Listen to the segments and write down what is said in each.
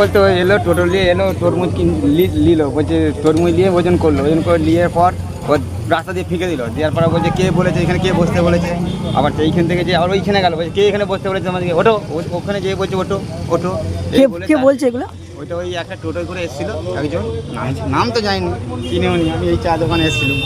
বলতে এলো, টোটো নিয়ে এলো, তরমুজ নিল, বলছে তরমুজ দিয়ে ওজন করল ওজন করে নিয়ে পর ও রাস্তা দিয়ে ফিকে দিল। দেওয়ার পরে বলছে কে বলেছে? এখানে কে বসতে বলেছে? আবার এইখান থেকে যে আবার ওইখানে গেল। বলছে কে এখানে বসতে বলেছে আমাদেরকে ওটো ওখানে যে বলছে ওটো ওটো কে বলছে এগুলো? ওইটা ওই একটা টোটোয় করে এসেছিল একজন। নাম- তো জানিনি চিনেও নি আমি এই চা দোকানে এসেছিলাম।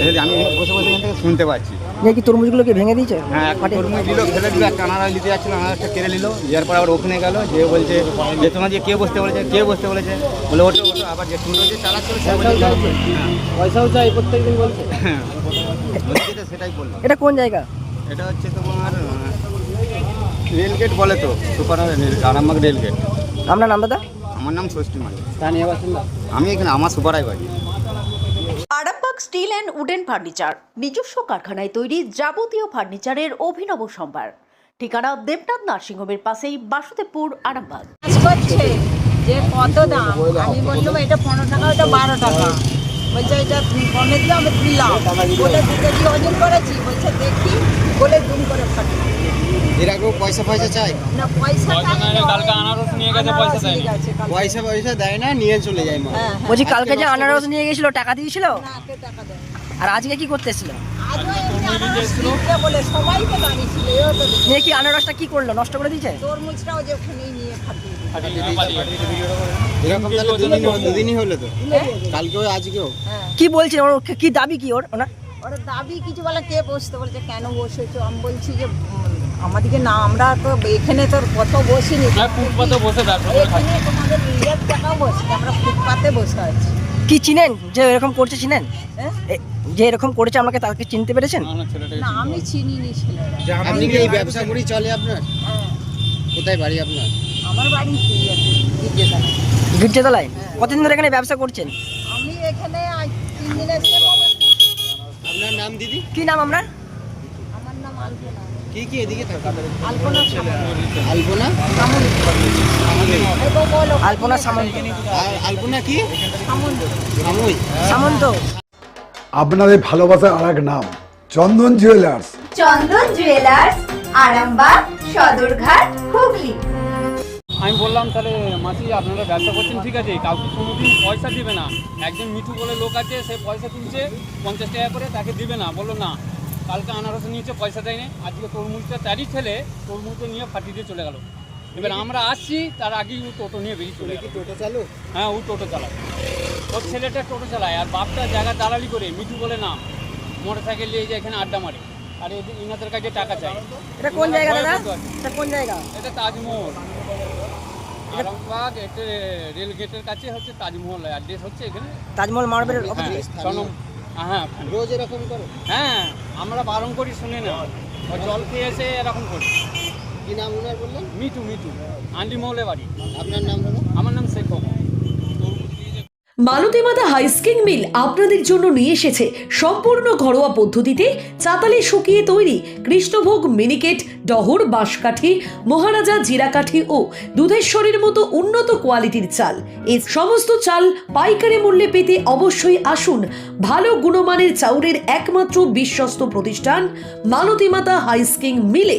এসে আমি বসে বসে এখান থেকে শুনতে পাচ্ছি। যে কি তরমুজগুলোকে ভেঙে দিয়েছে? হ্যাঁ তরমুজ দিল ফেলে দিল একটা আনারা নিতে যাচ্ছিল আনারসটা কেড়ে নিল দেওয়ার পর আবার ওখানে গেল যে বলছে যে তোমার যে কে বসতে বলেছে কে বসতে বলেছে। বলে ওটো ওটো আবার যে টোটো যে চালাচ্ছিল হ্যাঁ, পয়সাও চাই প্রত্যেকদিন বলছে। হ্যাঁ। সেটাই বলল। এটা কোন জায়গা? এটা হচ্ছে তোমার রেলগেট বলে তো সুপার আরামবাগ রেলগেট। আপনার নাম দাদা? আমার নাম ষষ্ঠী মালিক। স্থানীয় বাসিন্দা? আমি এখানে আমার সুপারাই বাড়ি স্টিল অ্যান্ড উডেন ফার্নিচার, নিজস্ব কারখানায় তৈরি যাবতীয় ফার্নিচারের অভিনব সম্ভার। ঠিকানা দেবনাথ নার্সিংহোমের পাশেই বাসুদেবপুর, আরামবাগ। যে কত দাম? আমি বললাম, এটা পনেরো টাকা, ওটা বারো টাকা। বলছে এটা কমে দিয়ে আমি তুললাম বলে দু দিয়ে ওজন করেছি। বলছে দেখি। বলে দুম করে ফাটি। এর আগেও পয়সা পয়সা চাই? না পয়সা কালকে আনারস নিয়ে গেছে পয়সা দেয়নি পয়সা পয়সা দেয় না নিয়ে চলে যায় মা। হ্যাঁ বলছি কালকে যে আনারস নিয়ে গেছিল টাকা দিয়েছিল? না টাকা দেয় আর আজকে কি করতে এসেছিল। নিয়ে কি আনারসটা কি করল? নষ্ট করে দিয়েছে? তরমুজটাও যে ওখানেই নিয়ে ফাটিয়ে দিল। এরকম তাহলে দুদিন হলো। তো? কালকেও আজকেও? হ্যাঁ। কি বলছে? ওর কি দাবি কি ওর? ওনার? ওরা দাবি কিছু বলে কে বসতে বলছে কেন বসেছো? আমি বলছি যে আমাদেরকে না আমরা তো এখানে তোর কত বসিনি। ফুটপাতে বসে এখানে তোমাদের নিজের টাকাও বসে আমরা ফুটপাতে বসে আছি। কি চিনেন? যে এরকম করছে চিনেন? হ্যাঁ? যে এরকম করেছে আমাকে তাকে চিনতে পেরেছেন? না আমি চিনি নি ছেলেরা আপনি কি এই ব্যবসা করেই চলে আপনার? হ্যাঁ। কোথায় বাড়ি আপনার? আমার বাড়ি গির্জাতলায়। কতদিন ধরে এখানে ব্যবসা করছেন? আমি এখানে তিন দিন আপনার নাম দিদি? কি নাম আপনার? আমার নাম আলপনা। কি কি এদিকে থাকে। আলপনা আলপনা। আলপনা সামন্ত। আলপনা কি? সামন্ত। সামন্ত। আপনাদের ভালোবাসার আর এক নাম চন্দন জুয়েলার্স চন্দন জুয়েলার্স আরামবাগ সদরঘাট হুগলি। আমি বললাম তাহলে মাসি আপনারা ব্যবসা করছেন ঠিক আছে? কাউকে কোনোদিন পয়সা দিবে না। একজন মিঠু বলে লোক আছে সে পয়সা তুলছে পঞ্চাশ টাকা করে তাকে দিবে না বলল না। কালকে আনারস নিয়েছে পয়সা দেয়নি। আজকে তরমুজটা তারই ছেলে তরমুজটা নিয়ে ফাটিয়ে দিয়ে চলে গেল। এবার আমরা আসছি তার আগেই ও টোটো নিয়ে বেরিয়ে চলে টোটো চালু? হ্যাঁ ও টোটো চালায়। ওর ছেলেটা টোটো চালায় আর বাপটা জায়গা দালালি করে মিঠু বলে না মোটর সাইকেল নিয়ে যায় এখানে আড্ডা মারে। আর এদের ইনাদের কাছে টাকা চাই। এটা কোন জায়গা দাদা। এটা কোন জায়গা? এটা তাজমহল। আরামবাগ এটা রেল গেটের কাছে হচ্ছে তাজমহল অ্যাড্রেস হচ্ছে এখানে। তাজমহল হ্যাঁ সনম হ্যাঁ রোজ এরকম করো? হ্যাঁ আমরা বারণ করি শুনে না। জল খেয়ে এসে এরকম করি। কি নাম ওনার বললেন? মিটু মিটু আন্ডি বাড়ি। আপনার নাম হলো আমার নাম শেখ মালতীমাতা হাইস্কিং মিল আপনাদের জন্য নিয়ে এসেছে সম্পূর্ণ ঘরোয়া পদ্ধতিতে চাতালে শুকিয়ে তৈরি কৃষ্ণভোগ মিনিকেট ডহর বাঁশকাঠি মহারাজা জিরাকাঠি ও দুধেশ্বরীর মতো উন্নত কোয়ালিটির চাল। এই সমস্ত চাল পাইকারি মূল্যে পেতে অবশ্যই আসুন ভালো গুণমানের চাউলের একমাত্র বিশ্বস্ত প্রতিষ্ঠান মালতীমাতা হাইস্কিং মিলে।